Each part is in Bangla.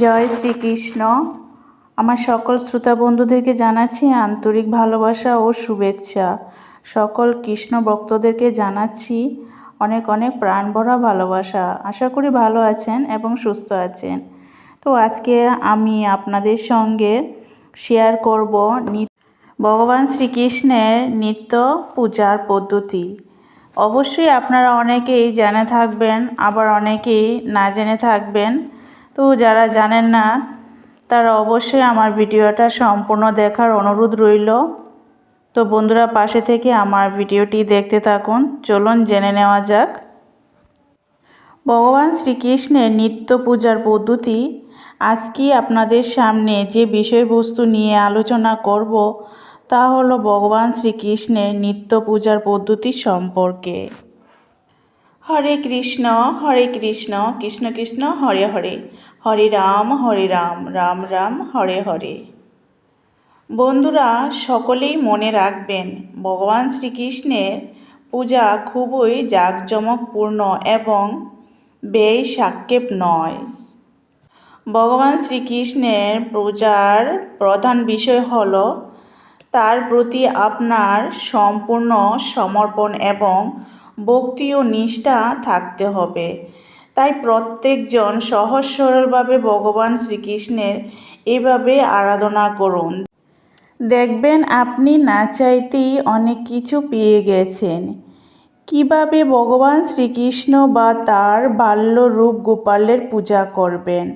জয় শ্রীকৃষ্ণ। আমার সকল শ্রোতা বন্ধুদেরকে জানাচ্ছি আন্তরিক ভালোবাসা ও শুভেচ্ছা। সকল কৃষ্ণ ভক্তদেরকে জানাচ্ছি অনেক অনেক প্রাণ ভরা ভালোবাসা। আশা করি ভালো আছেন এবং সুস্থ আছেন। তো আজকে আমি আপনাদের সঙ্গে শেয়ার করব ভগবান শ্রীকৃষ্ণের নিত্য পূজার পদ্ধতি। অবশ্যই আপনারা অনেকেই জেনে থাকবেন, আবার অনেকেই না জেনে থাকবেন। তো যারা জানেন না, তারা অবশ্যই আমার ভিডিওটা সম্পূর্ণ দেখার অনুরোধ রইল। তো বন্ধুরা, পাশে থেকে আমার ভিডিওটি দেখতে থাকুন। চলুন জেনে নেওয়া যাক। ভগবান শ্রীকৃষ্ণের নিত্য পূজার পদ্ধতি আজকে আপনাদের সামনে যে বিষয়বস্তু নিয়ে আলোচনা করব, তা হলো ভগবান শ্রীকৃষ্ণের নিত্য পূজার পদ্ধতি সম্পর্কে। হরে কৃষ্ণ হরে কৃষ্ণ কৃষ্ণ কৃষ্ণ, হরে হরে। হরে রাম হরে রাম রাম রাম, হরে হরে। বন্ধুরা, সকলেই মনে রাখবেন, ভগবান শ্রীকৃষ্ণের পূজা খুবই জাঁকজমকপূর্ণ এবং ব্যয় সাক্ষেপ নয়। ভগবান শ্রীকৃষ্ণের পূজার প্রধান বিষয় হল তার প্রতি আপনার সম্পূর্ণ সমর্পণ এবং ভক্তি ও নিষ্ঠা থাকতে হবে। তাই প্রত্যেকজন সহজ সরলভাবে ভগবান শ্রীকৃষ্ণের এভাবে আরাধনা করুন। দেখবেন আপনি না চাইতেই অনেক কিছু পেয়ে গেছেন। কীভাবে ভগবান শ্রীকৃষ্ণ বা তার বাল্যরূপ গোপালের পূজা করবেন?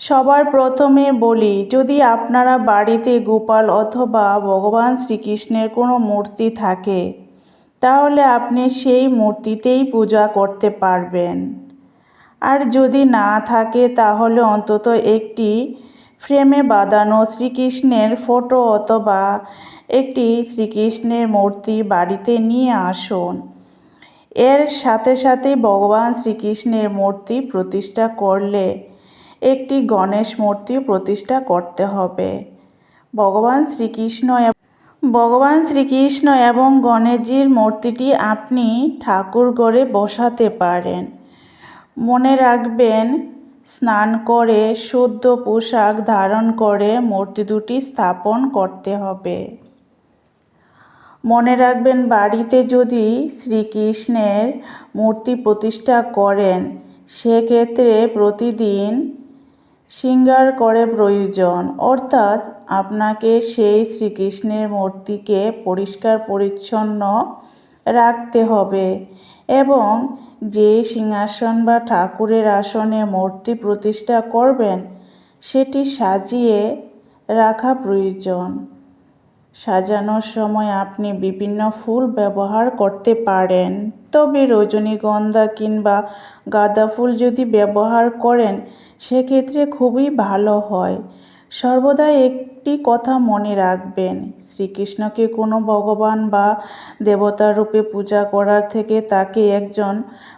সবার প্রথমে বলি, যদি আপনারা বাড়িতে গোপাল অথবা ভগবান শ্রীকৃষ্ণের কোনো মূর্তি থাকে তাহলে আপনি সেই মূর্তিতেই পূজা করতে পারবেন। আর যদি না থাকে, তাহলে অন্তত একটি ফ্রেমে বাঁধানো শ্রীকৃষ্ণের ফটো অথবা একটি শ্রীকৃষ্ণের মূর্তি বাড়িতে নিয়ে আসুন। এর সাথে সাথে ভগবান শ্রীকৃষ্ণের মূর্তি প্রতিষ্ঠা করলে একটি গণেশ মূর্তি প্রতিষ্ঠা করতে হবে। ভগবান শ্রীকৃষ্ণ ভগবান শ্রীকৃষ্ণ এবং গণেশজির মূর্তিটি আপনি ঠাকুর ঘরে বসাতে পারেন। মনে রাখবেন, স্নান করে শুদ্ধ পোশাক ধারণ করে মূর্তি দুটি স্থাপন করতে হবে। মনে রাখবেন, বাড়িতে যদি শ্রীকৃষ্ণের মূর্তি প্রতিষ্ঠা করেন, সেক্ষেত্রে প্রতিদিন শৃঙ্গার করে প্রয়োজন। অর্থাৎ আপনাকে সেই শ্রীকৃষ্ণের মূর্তিকে পরিষ্কার পরিচ্ছন্ন রাখতে হবে এবং যে সিংহাসন বা ঠাকুরের আসনে মূর্তি প্রতিষ্ঠা করবেন, সেটি সাজিয়ে রাখা প্রয়োজন। সাজানোর সময় আপনি বিভিন্ন ফুল ব্যবহার করতে পারেন। তবে রজনীগন্ধা কিংবা গাঁদা ফুল যদি ব্যবহার করেন, সেক্ষেত্রে খুবই ভালো হয়। সর্বদা একটি কথা মনে রাখবেন, শ্রীকৃষ্ণকে কোনো ভগবান বা দেবতার রূপে পূজা করার থেকে তাকে একজন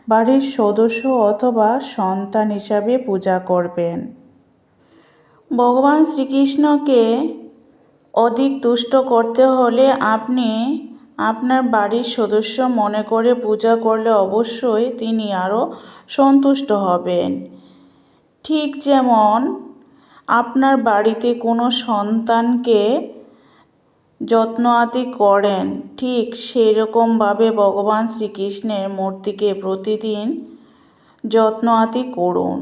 বাড়ির সদস্য অথবা সন্তান হিসাবে পূজা করবেন। ভগবান শ্রীকৃষ্ণকে অধিক তুষ্ট করতে হলে আপনি আপনার বাড়ির সদস্য মনে করে পূজা করলে অবশ্যই তিনি আরও সন্তুষ্ট হবেন। ঠিক যেমন আপনার বাড়িতে কোনো সন্তানকে যত্ন আদি করেন, ঠিক সেই রকমভাবে ভগবান শ্রীকৃষ্ণের মূর্তিকে প্রতিদিন যত্ন আদি করুন।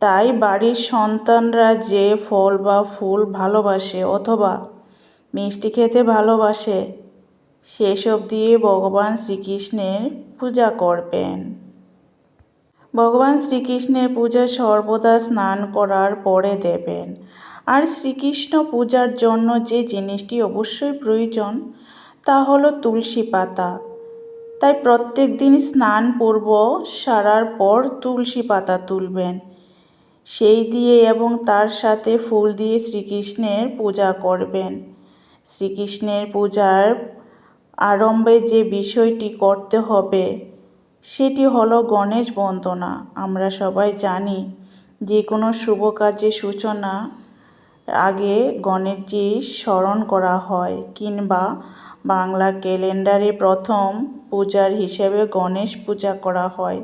তাই বাড়ির সন্তানরা যে ফল বা ফুল ভালোবাসে অথবা মিষ্টি খেতে ভালোবাসে সেসব দিয়ে ভগবান শ্রীকৃষ্ণের পূজা করবেন। ভগবান শ্রীকৃষ্ণের পূজা সর্বদা স্নান করার পরে দেবেন। আর শ্রীকৃষ্ণ পূজার জন্য যে জিনিসটি অবশ্যই প্রয়োজন, তা হলো তুলসী পাতা। তাই প্রত্যেক দিন স্নান পূর্ব সারার পর তুলসী পাতা তুলবেন। সেই দিয়ে এবং তার সাথে ফুল দিয়ে শ্রীকৃষ্ণের পূজা করবেন। শ্রীকৃষ্ণের পূজার আরম্ভে যে বিষয়টি করতে হবে, সেটি হলো গণেশ বন্দনা। আমরা সবাই জানি যে কোনো শুভ কাজের সূচনা আগে গণেশজি স্মরণ করা হয় কিংবা বাংলা ক্যালেন্ডারে প্রথম পূজার হিসেবে গণেশ পূজা করা হয়।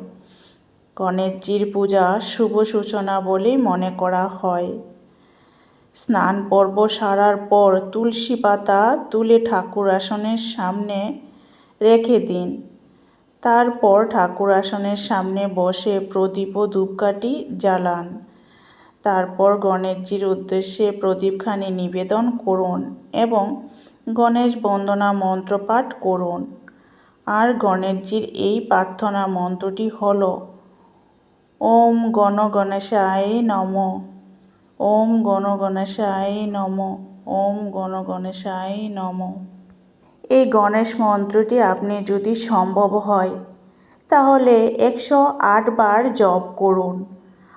গণেশজির পূজা শুভ সূচনা বলেই মনে করা হয়। স্নান পর্ব সারার পর তুলসী পাতা তুলে ঠাকুর আসনের সামনে রেখে দিন। তারপর ঠাকুর আসনের সামনে বসে প্রদীপ ও ধূপকাঠি জ্বালান। তারপর গণেশজির উদ্দেশ্যে প্রদীপখানি নিবেদন করুন এবং গণেশ বন্দনা মন্ত্র পাঠ করুন। আর গণেশজির এই প্রার্থনা মন্ত্রটি হল ওম গণ গণেশায় নম। ওম গণ গণেশায় নম। ওম গণ গণেশায় নম। এই গণেশ মন্ত্রটি আপনি যদি সম্ভব হয়, তাহলে একশো বার জপ করুন।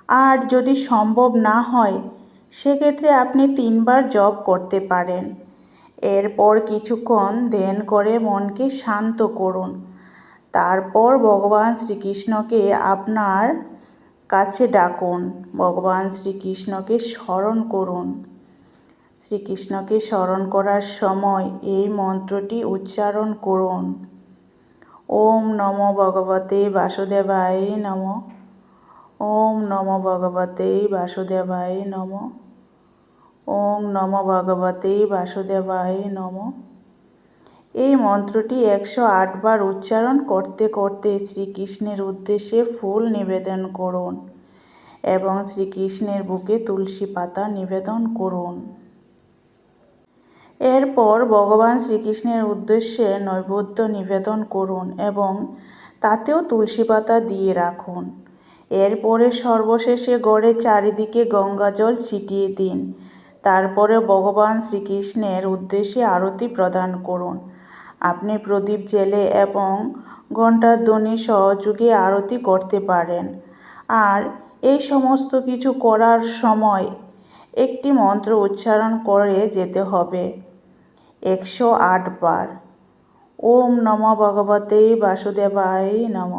আর যদি সম্ভব না হয়, সেক্ষেত্রে আপনি তিনবার জপ করতে পারেন। এরপর কিছুক্ষণ ধ্যান করে মনকে শান্ত করুন। তারপর ভগবান শ্রীকৃষ্ণকে আপনার কাছে ডাকুন, ভগবান শ্রীকৃষ্ণকে স্মরণ করুন। শ্রীকৃষ্ণকে স্মরণ করার সময় এই মন্ত্রটি উচ্চারণ করুন। ওম নম ভগবতে বাসুদেবায় নম। ওম নম ভগবতে বাসুদেবায় নম। ওম নম ভগবতে বাসুদেবায় নম। এই মন্ত্রটি একশো আটবার উচ্চারণ করতে করতে শ্রীকৃষ্ণের উদ্দেশ্যে ফুল নিবেদন করুন এবং শ্রীকৃষ্ণের বুকে তুলসী পাতা নিবেদন করুন। এরপর ভগবান শ্রীকৃষ্ণের উদ্দেশ্যে নৈবেদ্য নিবেদন করুন এবং তাতেও তুলসী পাতা দিয়ে রাখুন। এরপরে সর্বশেষে গড়ে চারিদিকে গঙ্গা জল ছিটিয়ে দিন। তারপরে ভগবান শ্রীকৃষ্ণের উদ্দেশ্যে আরতি প্রদান করুন। আপনি প্রদীপ জেলে এবং ঘণ্টার ধ্বনি সহযোগে আরতি করতে পারেন। আর এই সমস্ত কিছু করার সময় একটি মন্ত্র উচ্চারণ করে যেতে হবে। একশো আট বার। ওম নম ভগবতে বাসুদেবায় নম।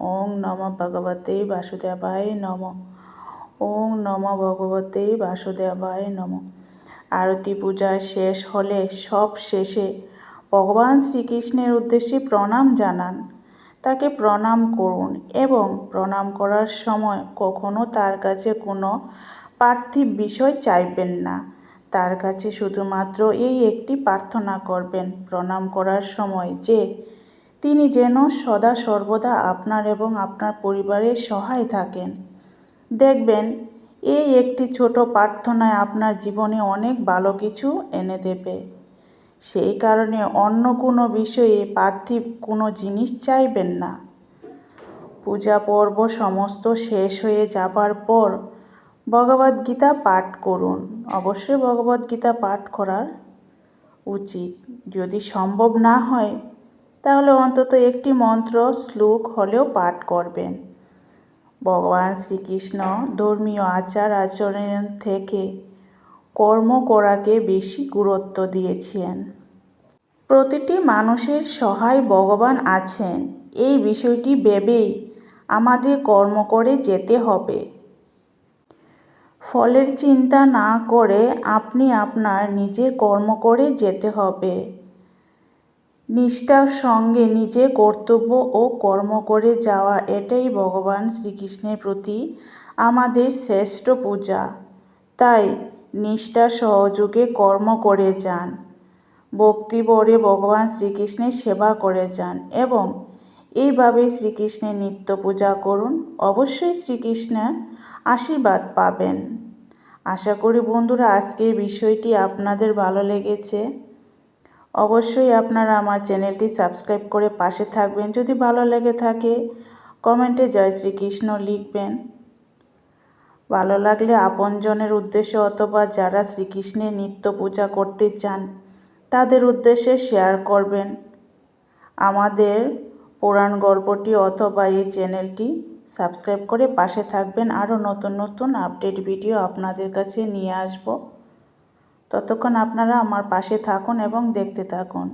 ওম নম ভগবতে বাসুদেবায় নম। ওম নম ভগবতে বাসুদেবায় নম। আরতি পূজা শেষ হলে সব শেষে ভগবান শ্রীকৃষ্ণের উদ্দেশ্যে প্রণাম জানান। তাকে প্রণাম করুন এবং প্রণাম করার সময় কখনো তার কাছে কোনো পার্থিব বিষয় চাইবেন না। তার কাছে শুধুমাত্র এই একটি প্রার্থনা করবেন, প্রণাম করার সময় যে তিনি যেন সদা সর্বদা আপনার এবং আপনার পরিবারের সহায় থাকেন। দেখবেন, এই একটি ছোট প্রার্থনায় আপনার জীবনে অনেক ভালো কিছু এনে দেবে। সেই কারণে অন্য কোনো বিষয়ে পার্থিব কোনো জিনিস চাইবেন না। পূজা পর্ব সমস্ত শেষ হয়ে যাবার পর ভগবদ্গীতা পাঠ করুন। অবশ্যই ভগবদ্গীতা পাঠ করার উচিত। যদি সম্ভব না হয়, তাহলে অন্তত একটি মন্ত্র শ্লোক হলেও পাঠ করবেন। ভগবান শ্রীকৃষ্ণ ধর্মীয় আচার আচরণ থেকে কর্ম করাকে বেশি গুরুত্ব দিয়েছেন। প্রতিটি মানুষের সহায় ভগবান আছেন। এই বিষয়টি ভেবেই আমাদের কর্ম করে যেতে হবে। ফলের চিন্তা না করে আপনি আপনার নিজের কর্ম করে যেতে হবে। নিষ্ঠার সঙ্গে নিজের কর্তব্য ও কর্ম করে যাওয়া এটাই ভগবান শ্রীকৃষ্ণের প্রতি আমাদের শ্রেষ্ঠ পূজা। তাই নিষ্ঠা সহযোগে কর্ম করে যান। ভক্তি ভরে ভগবান শ্রীকৃষ্ণের সেবা করে যান এবং এইভাবে শ্রীকৃষ্ণের নিত্য পূজা করুন, অবশ্যই শ্রীকৃষ্ণের আশীর্বাদ পাবেন। আশা করি বন্ধুরা, আজকের বিষয়টি আপনাদের ভালো লেগেছে। অবশ্যই আপনারা আমার চ্যানেলটি সাবস্ক্রাইব করে পাশে থাকবেন। যদি ভালো লেগে থাকে, কমেন্টে জয় শ্রীকৃষ্ণ লিখবেন। ভালো লাগলে আপনজনের উদ্দেশ্যে অথবা যারা শ্রীকৃষ্ণের নিত্য পূজা করতে চান তাদের উদ্দেশ্যে শেয়ার করবেন। আমাদের পুরাণ গল্পটি অথবা এই চ্যানেলটি সাবস্ক্রাইব করে পাশে থাকবেন। আরও নতুন নতুন আপডেট ভিডিও আপনাদের কাছে নিয়ে আসব। ততক্ষণ আপনারা আমার পাশে থাকুন এবং দেখতে থাকুন।